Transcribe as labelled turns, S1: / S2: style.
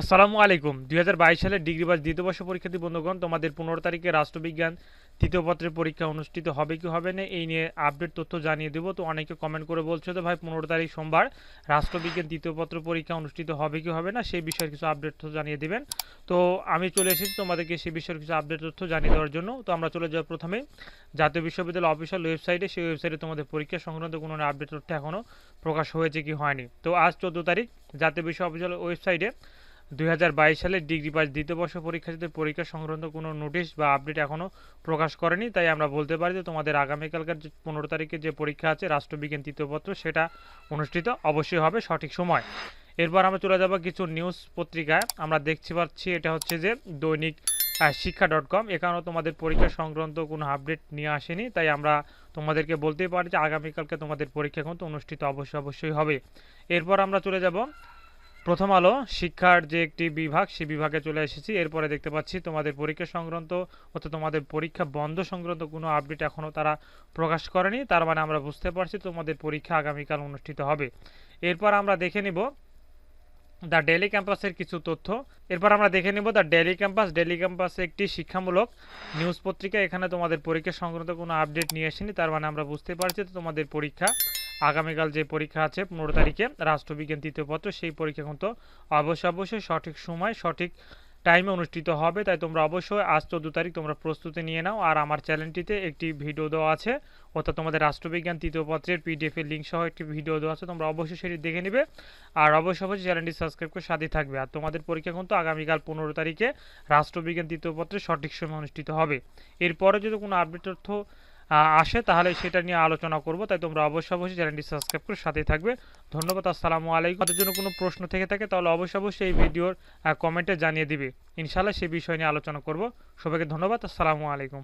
S1: আসসালামু আলাইকুম। দুই সালের ডিগ্রি বাস দ্বিতীয় বর্ষ পরীক্ষার্থী বন্ধুগণ, তোমাদের পনেরো তারিখে রাষ্ট্রবিজ্ঞান তৃতীয় পত্রের পরীক্ষা অনুষ্ঠিত হবে কি হবে না, এই নিয়ে আপডেট তথ্য জানিয়ে দেবো। তো অনেকে কমেন্ট করে বলছো তো ভাই, পনেরো তারিখ সোমবার রাষ্ট্রবিজ্ঞান তৃতীয় পত্র পরীক্ষা অনুষ্ঠিত হবে কি হবে না? সেই বিষয়ে কিছু আপডেট তথ্য জানিয়ে দেবেন। তো আমি চলে এসেছি তোমাদেরকে সেই বিষয়ের কিছু আপডেট তথ্য জানিয়ে দেওয়ার জন্য। তো আমরা চলে যাব প্রথমে জাতীয় বিশ্ববিদ্যালয় অফিসিয়াল ওয়েবসাইটে সেই ওয়েবসাইটে তোমাদের পরীক্ষা সংক্রান্ত কোনো আপডেট তথ্য এখনও প্রকাশ হয়েছে কি হয়নি। তো আজ চোদ্দ তারিখ জাতীয় বিশ্ব অফিসিয়াল ওয়েবসাইটে দুই হাজার বাইশ সালে ডিগ্রি পাস দ্বিতীয় বর্ষ পরীক্ষার্থীদের পরীক্ষা সংক্রান্ত কোনো নোটিশ বা আপডেট এখনও প্রকাশ করেনি, তাই আমরা বলতে পারি যে তোমাদের আগামীকালকার যে পনেরো তারিখে যে পরীক্ষা আছে, রাষ্ট্রবিজ্ঞান তৃতীয় পত্র, সেটা অনুষ্ঠিত অবশ্যই হবে সঠিক সময়। এরপর আমরা চলে যাব কিছু নিউজ পত্রিকায়। আমরা দেখতে পাচ্ছি এটা হচ্ছে যে দৈনিক শিক্ষা ডট কম। এখানেও তোমাদের পরীক্ষা সংক্রান্ত কোনো আপডেট নিয়ে আসেনি, তাই আমরা তোমাদেরকে বলতেই পারি যে আগামীকালকে তোমাদের পরীক্ষা কিন্তু অনুষ্ঠিত অবশ্যই অবশ্যই হবে। এরপর আমরা চলে যাব প্রথম আলো, শিক্ষার যে একটি বিভাগ সেই বিভাগে চলে এসেছি। এরপরে দেখতে পাচ্ছি তোমাদের পরীক্ষা সংক্রান্ত অর্থাৎ তোমাদের পরীক্ষা বন্ধ সংক্রান্ত কোনো আপডেট এখনও তারা প্রকাশ করেনি। তার মানে আমরা বুঝতে পারছি তোমাদের পরীক্ষা আগামীকাল অনুষ্ঠিত হবে। এরপর আমরা দেখে নিব দ্য ডেলি ক্যাম্পাসের কিছু তথ্য। এরপর আমরা দেখে নিব দ্য ডেলি ক্যাম্পাস। ডেলি ক্যাম্পাসে একটি শিক্ষামূলক নিউজ পত্রিকা। এখানে তোমাদের পরীক্ষা সংক্রান্ত কোনো আপডেট নিয়ে আসেনি। তার মানে আমরা বুঝতে পারছি তোমাদের পরীক্ষা আগামীকাল যে পরীক্ষা আছে, পনেরো তারিখে রাষ্ট্রবিজ্ঞান তৃতীয় পত্র, সেই পরীক্ষা কিন্তু অবশ্যই অবশ্যই সঠিক সময়, সঠিক টাইমে অনুষ্ঠিত হবে। তাই তোমরা অবশ্যই আজ চোদ্দ তারিখ তোমরা প্রস্তুতি নিয়ে নাও। আর আমার চ্যানেলটিতে একটি ভিডিও দেওয়া আছে, অর্থাৎ তোমাদের রাষ্ট্রবিজ্ঞান তৃতীয় পত্রের পিডিএফ এর লিঙ্ক সহ একটি ভিডিও দেওয়া আছে, তোমরা অবশ্যই সেটি দেখে নিবে। আর অবশ্যই অবশ্যই চ্যানেলটি সাবস্ক্রাইব করে সাথে থাকবে। আর তোমাদের পরীক্ষা কিন্তু আগামীকাল পনেরো তারিখে রাষ্ট্রবিজ্ঞান তৃতীয় পত্রের সঠিক সময় অনুষ্ঠিত হবে। এরপরে যদি কোনো আপডেট তথ্য আসে, তাহলে সেটা নিয়ে আলোচনা করব। তাই তোমরা অবশ্যই অবশ্যই চ্যানেলটি সাবস্ক্রাইব করে সাথেই থাকবে। ধন্যবাদ, আসসালামু আলাইকুম। তাদের জন্য কোনো প্রশ্ন থেকে থাকে, তাহলে অবশ্যই অবশ্যই এই ভিডিওর কমেন্টে জানিয়ে দিবে। ইনশাআল্লাহ সেই বিষয় নিয়ে আলোচনা করব। সবাইকে ধন্যবাদ, আসসালামু আলাইকুম।